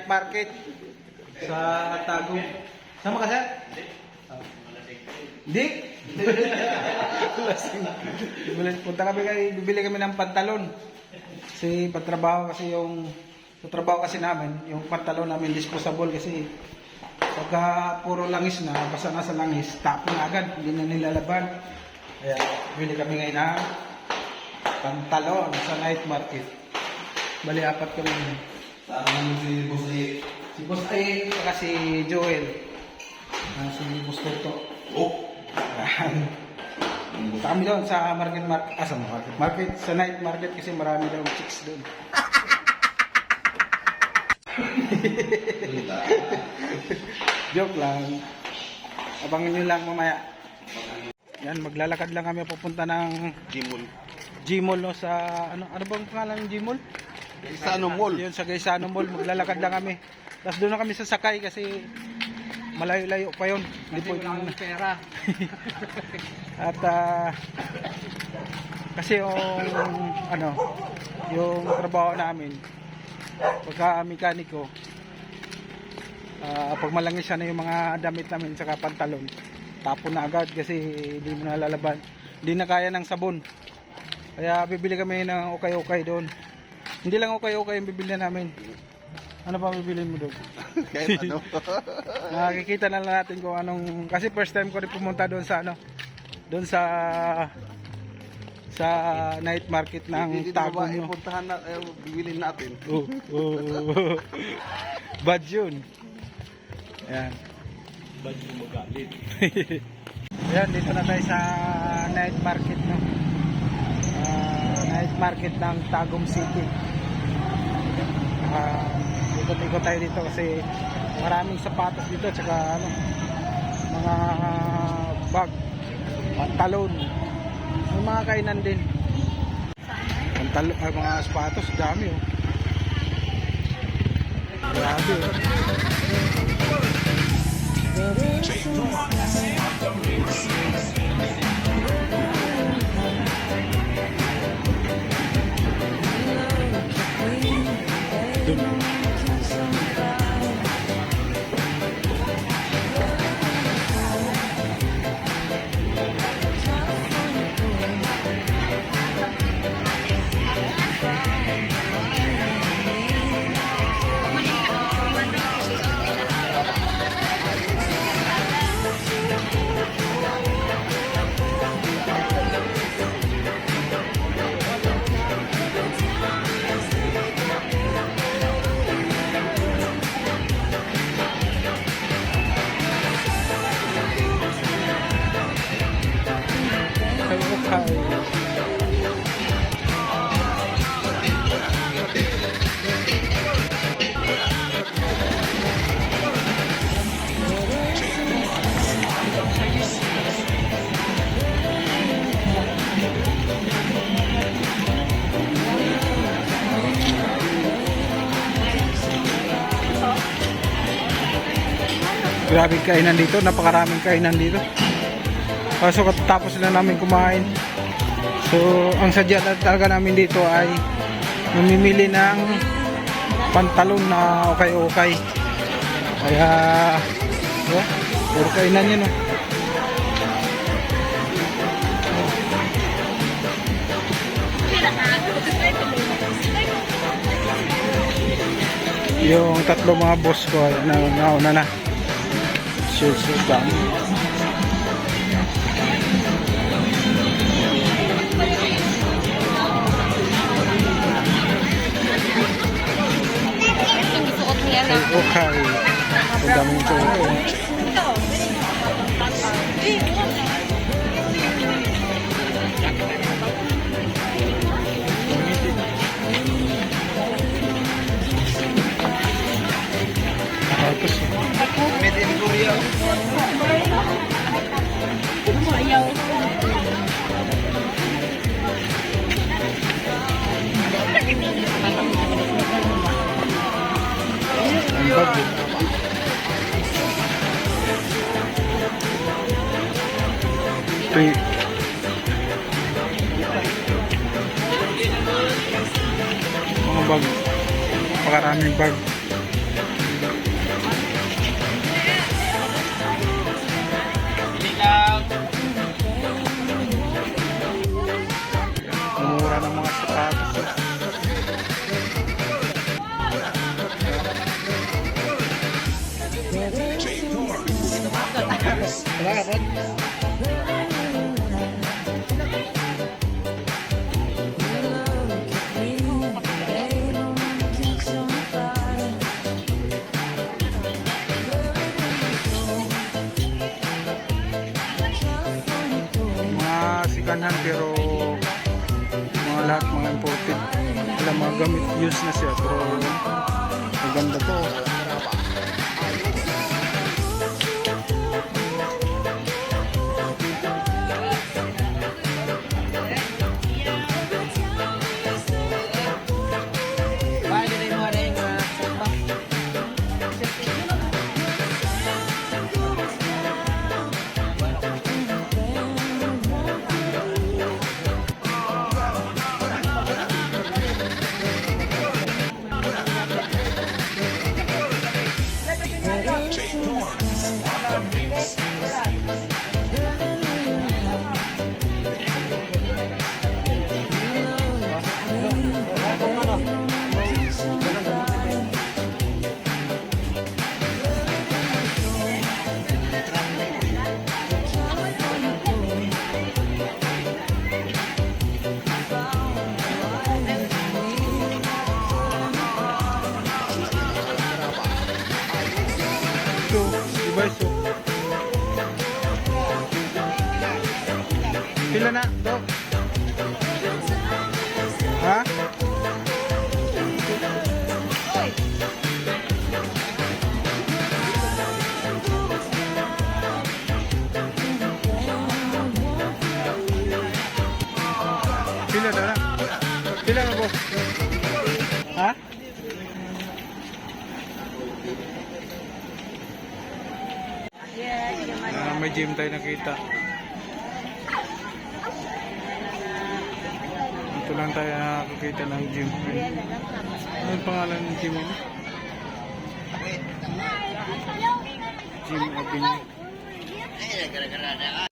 night market sa Tagum. Sama ka, sir? Hindi. Bibili- Punta kami kay bibili kami ng pantalon. Kasi pagtrabaho kasi yung sa trabaho kasi namin, yung pantalon namin disposable kasi pagka puro langis na, basta na sa langis, tapon na agad, hindi na nilalaban. Kaya bili kami ngayon ng pantalon sa night market. Bali, apat kami. Saan si Busi? Si Boss A, saka si Joel. Ah, si Boss Toto. Oh! Punta kami doon sa market market. Ah, sa market market. Sa night market kasi marami daw chicks doon. Joke lang. Abangan nyo lang mamaya. Yan, maglalakad lang kami papunta ng Jimon. Gmall no sa ano ano bang pangalan ng Gmall? Sa ano mall? Yun sa Gaisano Mall, maglalakad lang kami. Tapos doon na kami sasakay kasi malayo-layo pa yun. Hindi po yung pera. At ah, kasi yung ano, yung trabaho namin pagka mekaniko ah, pag malangis na yung mga damit namin saka pantalon tapon na agad kasi hindi mo nalalaban hindi na kaya ng sabon kaya bibili kami ng ukay-ukay doon hindi lang ukay-ukay yung bibili namin ano pa bibili mo doon Kahit ano. nakikita na lang natin kung anong kasi first time ko rin pumunta doon sa ano doon sa sa night market ng Hindi na ba Tagum no? ipuntahan na, eh, bibilin natin. Oh, oh. Bad yun. Ayan. Bad yung magalit. Ayan, dito na tayo sa night market, no? Ah, night market ng Tagum City. Ah, ikot-ikot tayo dito kasi maraming sapatos dito, tsaka ano, mga bag, pantalon, may mga kainan din. Pantalon, ah, mga sapatos, dami oh. Grabe oh. Okay. Grabe kainan dito, napakaraming kainan dito. Kaso katapos na namin kumain. So, ang sadya na talaga namin dito ay mamimili ng pantalon na okay-okay. Kaya, oh, puro kainan yun. Oh. Yung tatlo mga boss ko na, nauna na. Sure, dami. Suot niya na. Ay, okay. Ang Yung mga bag. Pakaraming bag. Lahat mga imported wala mga gamit. Use na siya pero maganda to diba ito pila na to may gym tayo nakita. Ito lang tayo nakakita ng gym. Ano yung pangalan ng gym yun? Gym Avenue. Ay, nagkara-kara na.